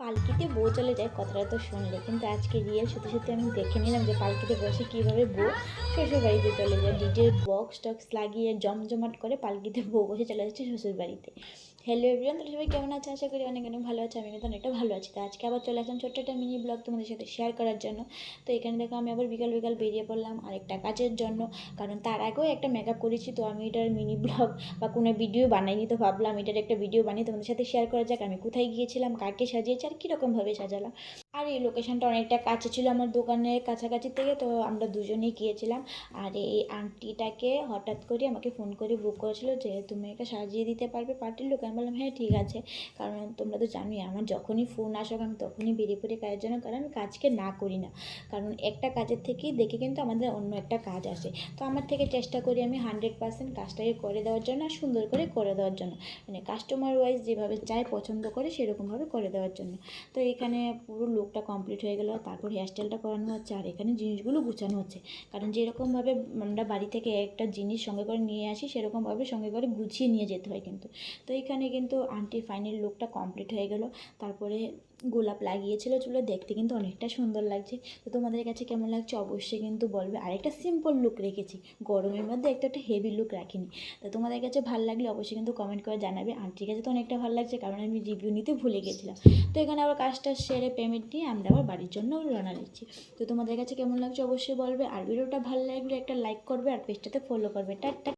পালকিতে বউ চলে যায় কথাটা তো শুনলে। কিন্তু আজকে রিয়েল সত্যি সত্যি আমি দেখে নিলাম যে পালকিতে বসে কীভাবে বউ শ্বশুরবাড়িতে চলে যায়। ডিজের বক্স টক্স লাগিয়ে জমজমাট করে পালকিতে বউ বসে চলে যাচ্ছে শ্বশুর বাড়িতে হ্যালো এভরিওয়ান তাহলে সবাই কেমন আছে? আশা করি অনেক অনেক ভালো আছে আমি কিন্তু অনেকটা ভালো আছি। তো আজকে আবার চলে আসলাম ছোট্ট একটা মিনি ব্লগ তোমাদের সাথে শেয়ার করার জন্য। তো এখানে দেখো আমি আবার বিকাল বিকাল বেরিয়ে পড়লাম আরেকটা কাজের জন্য। কারণ তার আগেও একটা মেকআপ করেছি, তো আমি এটার মিনি ব্লগ বা কোনো ভিডিও বানাইনি, তো ভাবলাম এটার একটা ভিডিও বানিয়ে তোমাদের সাথে শেয়ার করা যাক, আমি কোথায় গিয়েছিলাম, কাকে সাজিয়েছি আর কীরকমভাবে সাজালাম। আর এই লোকেশনটা অনেকটা কাছে ছিল আমার দোকানের কাছাকাছি থেকে, তো আমরা দুজনেই গিয়েছিলাম। আর এই আন্টিটাকে হঠাৎ করে আমাকে ফোন করে বুক করেছিল যে, তুমি এটা সাজিয়ে দিতে পারবে পার্টির লোক বললাম হ্যাঁ ঠিক আছে। কারণ তোমরা তো জানোই, আমার যখনই ফোন আসুক, আমি তখনই বেরিয়ে পড়ি কাজের জন্য, কারণ আমি কাজকে না করি না। কারণ একটা কাজের থেকেই দেখে কিন্তু আমাদের অন্য একটা কাজ আসে। তো আমার থেকে চেষ্টা করি আমি হান্ড্রেড পার্সেন্ট কাজটাকে করে দেওয়ার জন্য আর সুন্দর করে করে দেওয়ার জন্য। মানে কাস্টমার ওয়াইজ যেভাবে চায় পছন্দ করে, সেরকমভাবে করে দেওয়ার জন্য। তো এখানে পুরো লুকটা কমপ্লিট হয়ে গেল, তারপর হেয়ারস্টাইলটা করানো হচ্ছে, আর এখানে জিনিসগুলো গুছানো হচ্ছে। কারণ যেরকমভাবে আমরা বাড়ি থেকে একটা জিনিস সঙ্গে করে নিয়ে আসি, সেরকমভাবে সঙ্গে করে গুছিয়ে নিয়ে যেতে হয় কিন্তু। তো এখানে কিন্তু আন্টির ফাইনাল লুকটা কমপ্লিট হয়ে গেল। তারপরে গোলাপ লাগিয়েছিল চুলে, দেখতে কিন্তু অনেকটা সুন্দর লাগছে। তো তোমাদের কাছে কেমন লাগছে অবশ্যই কিন্তু বলবে। আরেকটা সিম্পল লুক রেখেছি, গরমের মধ্যে একটা একটা হেভি লুক রাখিনি। তো তোমাদের কাছে ভালো লাগলে অবশ্যই কিন্তু কমেন্ট করে জানাবে। আন্টির কাছে তো অনেকটা ভালো লাগছে, কারণ আমি রিভিউ নিতে ভুলে গেছিলাম। তো এখানে আবার কাজটা সেরে পেমেন্ট নিয়ে আমরা আবার বাড়ির জন্য রওনা দিচ্ছি। তো তোমাদের কাছে কেমন লাগছে অবশ্যই বলবে। আর ভিডিওটা ভালো লাগলে একটা লাইক করবে, আর পেজটাতে ফলো করবে। টাটা।